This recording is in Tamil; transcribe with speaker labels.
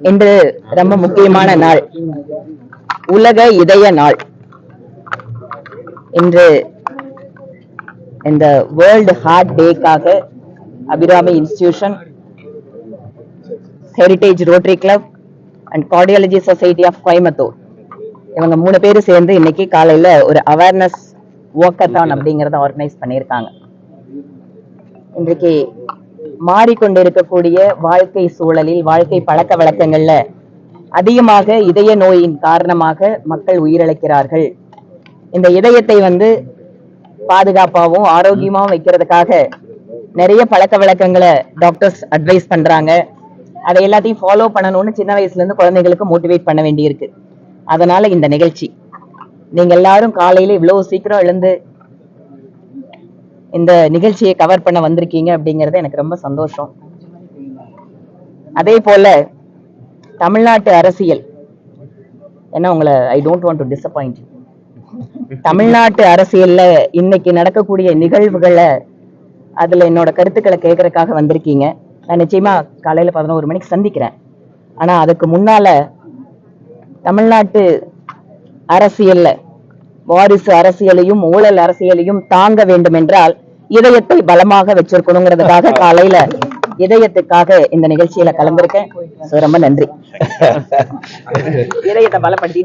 Speaker 1: இன்று ரொம்ப முக்கியமான நாள். உலக இதய நாள். இன்று இந்த world heart டேக்காக Abirami institution heritage rotary club and cardiology society of Coimbatore இவங்க மூணு பேரும் சேர்ந்து இன்னைக்கு காலையில ஒரு அவேர்னஸ் வாக்கத்தான் அப்படிங்கறத ஆர்கனைஸ் பண்ணியிருக்காங்க. இன்றைக்கு மாறிக்கொண்டிருக்கக்கூடிய வாழ்க்கை சூழலில் வாழ்க்கை பழக்க வழக்கங்கள்ல அதிகமாக இதய நோயின் காரணமாக மக்கள் உயிரிழக்கிறார்கள். இந்த இதயத்தை வந்து பாதுகாப்பாகவும் ஆரோக்கியமாகவும் வைக்கிறதுக்காக நிறைய பழக்க வழக்கங்களை டாக்டர்ஸ் அட்வைஸ் பண்றாங்க. அதை எல்லாத்தையும் ஃபாலோ பண்ணணும்னு சின்ன வயசுல இருந்து குழந்தைகளுக்கு மோட்டிவேட் பண்ண வேண்டியிருக்கு. அதனால இந்த நிகழ்ச்சி. நீங்க எல்லாரும் காலையில இவ்வளவு சீக்கிரம் எழுந்து இந்த நிகழ்ச்சியை கவர் பண்ண வந்திருக்கீங்க அப்படிங்கறது எனக்கு ரொம்ப சந்தோஷம். அதே போல தமிழ்நாட்டு அரசியல். ஏன்னா உங்களை I don't want to disappoint தமிழ்நாட்டு அரசியல்ல இன்னைக்கு நடக்கக்கூடிய நிகழ்வுகளை அதுல என்னோட கருத்துக்களை கேட்கறதுக்காக வந்திருக்கீங்க. நான் நிச்சயமா காலையில பதினோரு மணிக்கு சந்திக்கிறேன். ஆனா அதுக்கு முன்னால தமிழ்நாட்டு அரசியல்ல வாரிசு அரசியலையும் ஊழல் அரசியலையும் தாங்க வேண்டும் என்றால் இதயத்தை பலமாக வச்சிருக்கணுங்கிறதுக்காக காலையில இதயத்துக்காக இந்த நிகழ்ச்சியில கலந்திருக்கேன். ரொம்ப நன்றி. இதயத்தை பலப்படுத்தி